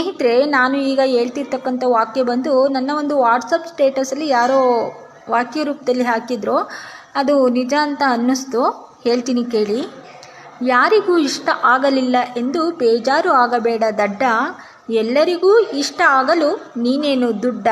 ಸ್ನೇಹಿತರೆ, ನಾನು ಈಗ ಹೇಳ್ತಿರ್ತಕ್ಕಂಥ ವಾಕ್ಯ ಬಂದು ನನ್ನ ಒಂದು ವಾಟ್ಸಪ್ ಸ್ಟೇಟಸಲ್ಲಿ ಯಾರೋ ವಾಕ್ಯ ರೂಪದಲ್ಲಿ ಹಾಕಿದ್ರು. ಅದು ನಿಜ ಅಂತ ಅನ್ನಿಸ್ತು. ಹೇಳ್ತೀನಿ ಕೇಳಿ. ಯಾರಿಗೂ ಇಷ್ಟ ಆಗಲಿಲ್ಲ ಎಂದು ಬೇಜಾರು ಆಗಬೇಡ ದಡ್ಡ. ಎಲ್ಲರಿಗೂ ಇಷ್ಟ ಆಗಲು ನೀನೇನು ದುಡ್ಡ?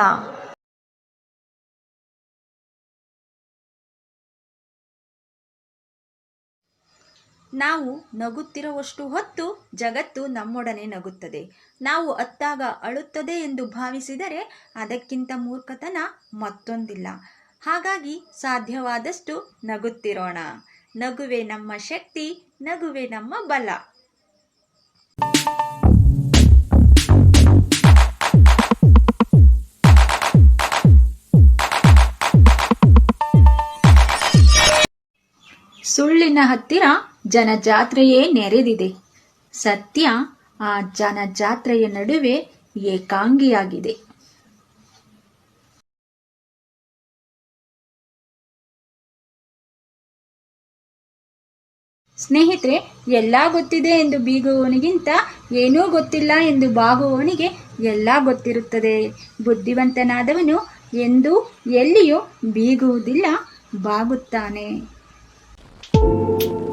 ನಾವು ನಗುತ್ತಿರುವಷ್ಟು ಹೊತ್ತು ಜಗತ್ತು ನಮ್ಮೊಡನೆ ನಗುತ್ತದೆ. ನಾವು ಅತ್ತಾಗ ಅಳುತ್ತದೆ ಎಂದು ಭಾವಿಸಿದರೆ ಅದಕ್ಕಿಂತ ಮೂರ್ಖತನ ಮತ್ತೊಂದಿಲ್ಲ. ಹಾಗಾಗಿ ಸಾಧ್ಯವಾದಷ್ಟು ನಗುತ್ತಿರೋಣ. ನಗುವೆ ನಮ್ಮ ಶಕ್ತಿ, ನಗುವೆ ನಮ್ಮ ಬಲ. ಸುಳ್ಳಿನ ಹತ್ತಿರ ಜನಜಾತ್ರೆಯೇ ನೆರೆದಿದೆ. ಸತ್ಯ ಆ ಜನಜಾತ್ರೆಯ ನಡುವೆ ಏಕಾಂಗಿಯಾಗಿದೆ. ಸ್ನೇಹಿತರೆ, ಎಲ್ಲ ಗೊತ್ತಿದೆ ಎಂದು ಬೀಗುವವನಿಗಿಂತ ಏನೂ ಗೊತ್ತಿಲ್ಲ ಎಂದು ಬಾಗುವವನಿಗೆ ಎಲ್ಲ ಗೊತ್ತಿರುತ್ತದೆ. ಬುದ್ಧಿವಂತನಾದವನು ಎಂದೂ ಎಲ್ಲಿಯೂ ಬೀಗುವುದಿಲ್ಲ, ಬಾಗುತ್ತಾನೆ. Thank you.